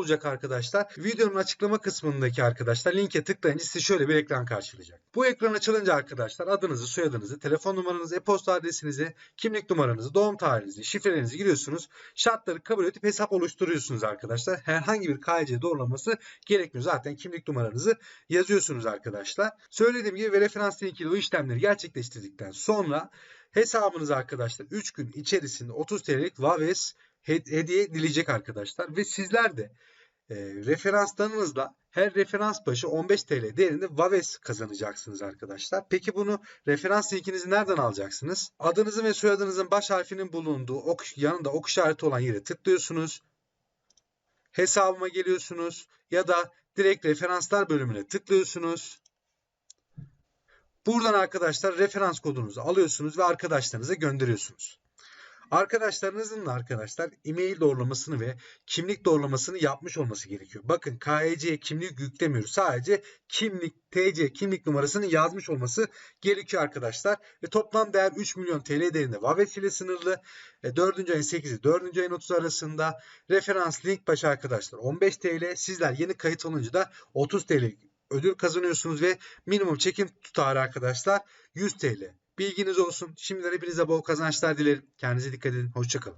olacak arkadaşlar. Videonun açıklama kısmındaki arkadaşlar linke tıklayınca size şöyle bir ekran karşılayacak. Bu ekran açılınca arkadaşlar adınızı, soyadınızı, telefon numaranızı, e-posta adresinizi, kimlik numaranızı, doğum tarihinizi, şifrelerinizi giriyorsunuz. Şartları kabul edip hesap oluşturuyorsunuz arkadaşlar. Herhangi bir KYC doğrulaması gerekmiyor. Zaten kimlik numaranızı yazıyorsunuz arkadaşlar. Söylediğim gibi ve referans linkiyle o işlemleri gerçekleştirdikten sonra hesabınıza arkadaşlar 3 gün içerisinde 30 TL'lik Vaves hediye edilecek arkadaşlar. Ve sizler de e, referanslarınızla her referans başı 15 TL değerinde Vaves kazanacaksınız arkadaşlar. Peki bunu referans linkinizi nereden alacaksınız? Adınızın ve soyadınızın baş harfinin bulunduğu ok, yanında ok işareti olan yere tıklıyorsunuz. Hesabıma geliyorsunuz ya da direkt referanslar bölümüne tıklıyorsunuz. Buradan arkadaşlar referans kodunuzu alıyorsunuz ve arkadaşlarınıza gönderiyorsunuz. Arkadaşlarınızın da arkadaşlar e-mail doğrulamasını ve kimlik doğrulamasını yapmış olması gerekiyor. Bakın KYC kimlik yüklemiyoruz. Sadece kimlik, TC kimlik numarasını yazmış olması gerekiyor arkadaşlar. Ve toplam değer 3 milyon TL değerinde Vaves ile sınırlı. E, 4. ayın 8'i 4. ayın 30 arasında referans link başı arkadaşlar 15 TL. Sizler yeni kayıt olunca da 30 TL ödül kazanıyorsunuz ve minimum çekim tutarı arkadaşlar 100 TL. Bilginiz olsun. Şimdiden hepinize bol kazançlar dilerim. Kendinize dikkat edin. Hoşçakalın.